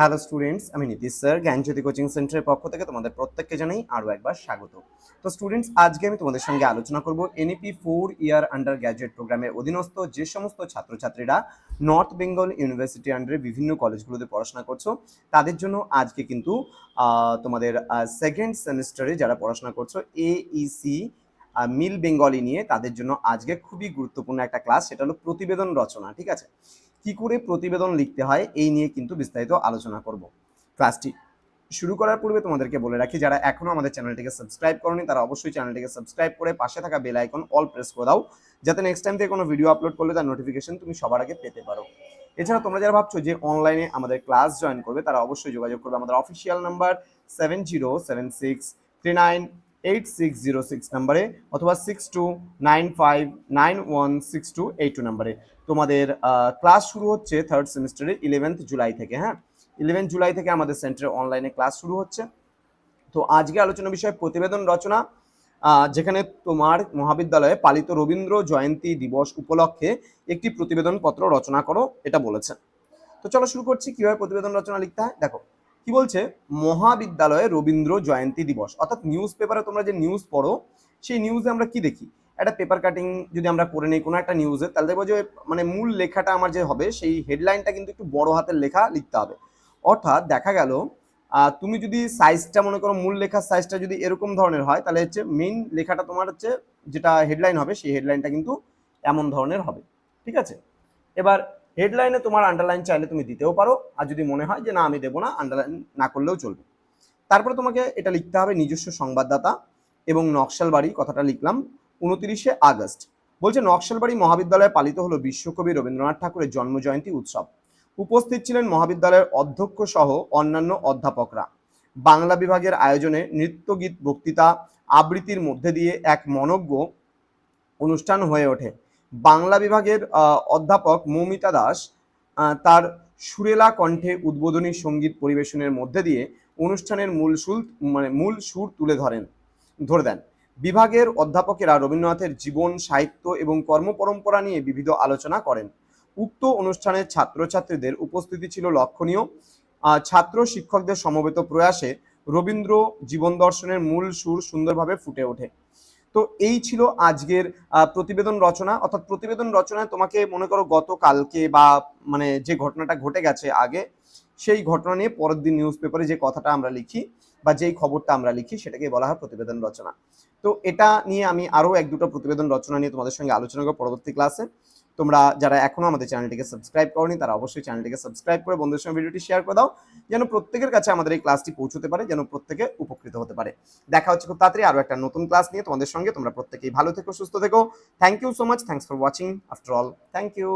Hello students আমি Nitish sir, জ্ঞানজ্যোতি coaching সেন্টারের পক্ষ থেকে তোমাদের প্রত্যেককে জানাই আরও একবার স্বাগত। তো স্টুডেন্টস আজকে আমি তোমাদের সঙ্গে আলোচনা করব NEP four year undergraduate প্রোগ্রামের অধীনস্থ যে সমস্ত ছাত্রছাত্রীরা নর্থ বেঙ্গল ইউনিভার্সিটি আন্ডারে বিভিন্ন কলেজগুলোতে পড়াশোনা করছ, তাদের জন্য আজকে কিন্তু তোমাদের সেকেন্ড সেমিস্টারে যারা পড়াশোনা করছ এইসি মিল বেঙ্গলি নিয়ে তাদের জন্য আজকে খুবই গুরুত্বপূর্ণ একটা ক্লাস সেটা হলো প্রতিবেদন রচনা, ঠিক আছে? কি করে প্রতিবেদন লিখতে হয়, এই নিয়ে কিন্তু বিস্তারিত আলোচনা করব। ক্লাসটি শুরু করার পূর্বে তোমাদেরকে বলে রাখি, যারা এখনও আমাদের চ্যানেলটিকে সাবস্ক্রাইব করনি, তারা অবশ্যই চ্যানেলটিকে সাবস্ক্রাইব করে পাশে থাকা বেল আইকন অল প্রেস করে দাও, যাতে নেক্সট টাইম থেকে কোনো ভিডিও আপলোড করলে তার নোটিফিকেশন তুমি সবার আগে পেতে পারো। এছাড়া তোমরা যারা ভাবছ যে অনলাইনে আমাদের ক্লাস জয়েন করবে, তারা অবশ্যই যোগাযোগ করবে। আমাদের official number seven zero seven six three nine eight six zero six নাম্বারে অথবা six two nine five nine one six two eight two নাম্বারে। তোমাদের ক্লাস শুরু হচ্ছে থার্ড সেমিস্টারে ইলেভেন্থ জুলাই থেকে হ্যাঁ? ইলেভেন্থ জুলাই থেকে আমাদের সেন্টারে অনলাইনে ক্লাস শুরু হচ্ছে। তো আজকে আলোচনা বিষয় প্রতিবেদন রচনা যেখানে তোমার মহাবিদ্যালয়ে পালিত রবীন্দ্র জয়ন্তী দিবস উপলক্ষে একটি প্রতিবেদন পত্র রচনা করো, এটা বলেছে। তো চলো শুরু করছি, কীভাবে প্রতিবেদন রচনা লিখতে হয়? দেখো কি বলছে? মহাবিদ্যালয়ে রবীন্দ্র জয়ন্তী দিবস। অর্থাৎ নিউজ পেপারে তোমরা যে নিউজ পড়ো, সেই নিউজে আমরা কি দেখি? একটা পেপার কাটিং যদি আমরা করে নিই কোনো একটা নিউজে তাহলে দেখব যে মানে মূল লেখাটা আমার যে হবে, সেই হেডলাইনটা কিন্তু একটু বড় হাতের লেখা লিখতে হবে। অর্থাৎ দেখা গেল তুমি যদি সাইজটা মনে করো, মূল লেখার সাইজটা যদি এরকম ধরনের হয়, তাহলে হচ্ছে মেইন লেখাটা তোমার হচ্ছে যেটা হেডলাইন হবে, সেই হেডলাইনটা কিন্তু এমন ধরনের হবে। ঠিক আছে? এবার হেডলাইনে তোমার আন্ডারলাইন চাইলে তুমি দিতেও পারো। আর যদি মনে হয় যে না, আমি দেবো না আন্ডারলাইন না করলেও চলবে। তারপরে তোমাকে এটা লিখতে হবে নিজস্ব সংবাদদাতা এবং নকশালবাড়ি, কথাটা লিখলাম, উনতিরিশে আগস্ট। বলছে, নকশালবাড়ি মহাবিদ্যালয়ে পালিত হলো বিশ্বকবি রবীন্দ্রনাথ ঠাকুরের জন্মজয়ন্তী উৎসব। উপস্থিত ছিলেন মহাবিদ্যালয়ের অধ্যক্ষ সহ অন্যান্য অধ্যাপকরা। বাংলা বিভাগের আয়োজনে নৃত্যগীত বক্তৃতা আবৃত্তির মধ্যে দিয়ে এক মনজ্ঞ অনুষ্ঠান হয়ে ওঠে। বাংলা বিভাগের অধ্যাপক মৌমিতা দাস তার সুরেলা কণ্ঠে উদ্বোধনী সংগীত পরিবেশনের মধ্যে দিয়ে অনুষ্ঠানের মূল সুর মানে মূল সুর তুলে ধরেন, ধরে দেন। বিভাগের অধ্যাপকেরা রবীন্দ্রনাথের জীবন, সাহিত্য এবং কর্মপরম্পরা নিয়ে বিবিধ আলোচনা করেন। উক্ত অনুষ্ঠানের ছাত্রছাত্রীদের উপস্থিতি ছিল লক্ষণীয়। ছাত্র শিক্ষকদের সমবেত প্রয়াসে রবীন্দ্র জীবন দর্শনের মূল সুর সুন্দরভাবে ফুটে ওঠে। তো এই ছিল আজকের প্রতিবেদন রচনা। অর্থাৎ প্রতিবেদন রচনায় তোমাকে মনে করো গতকালকে বা মানে যে ঘটনাটা ঘটে গেছে আগে, সেই ঘটনা নিয়ে পরের দিন নিউজ পেপারে যে কথাটা আমরা লিখি বা যেই খবরটা আমরা লিখি, সেটাকে বলা হয় প্রতিবেদন রচনা। তো এটা নিয়ে আমি আরও এক দুটো প্রতিবেদন রচনা নিয়ে তোমাদের সঙ্গে আলোচনা করব পরবর্তী ক্লাসে তোমরা যারা এখনও আমাদের চ্যানেলটিকে সাবস্ক্রাইব করনি, তারা অবশ্যই চ্যানেলটিকে সাবস্ক্রাইব করে বন্ধুদের সঙ্গে ভিডিওটি শেয়ার করে দাও, যেন প্রত্যেকের কাছে আমাদের এই ক্লাসটি পৌঁছতে পারে, যেন প্রত্যেকে উপকৃত হতে পারে। দেখা হচ্ছে খুব তাড়াতাড়ি আরও একটা নতুন ক্লাস নিয়ে তোমাদের সঙ্গে। তোমরা প্রত্যেকেই ভালো থেকো, সুস্থ থেকো। Thank you so much thanks for watching after all thank you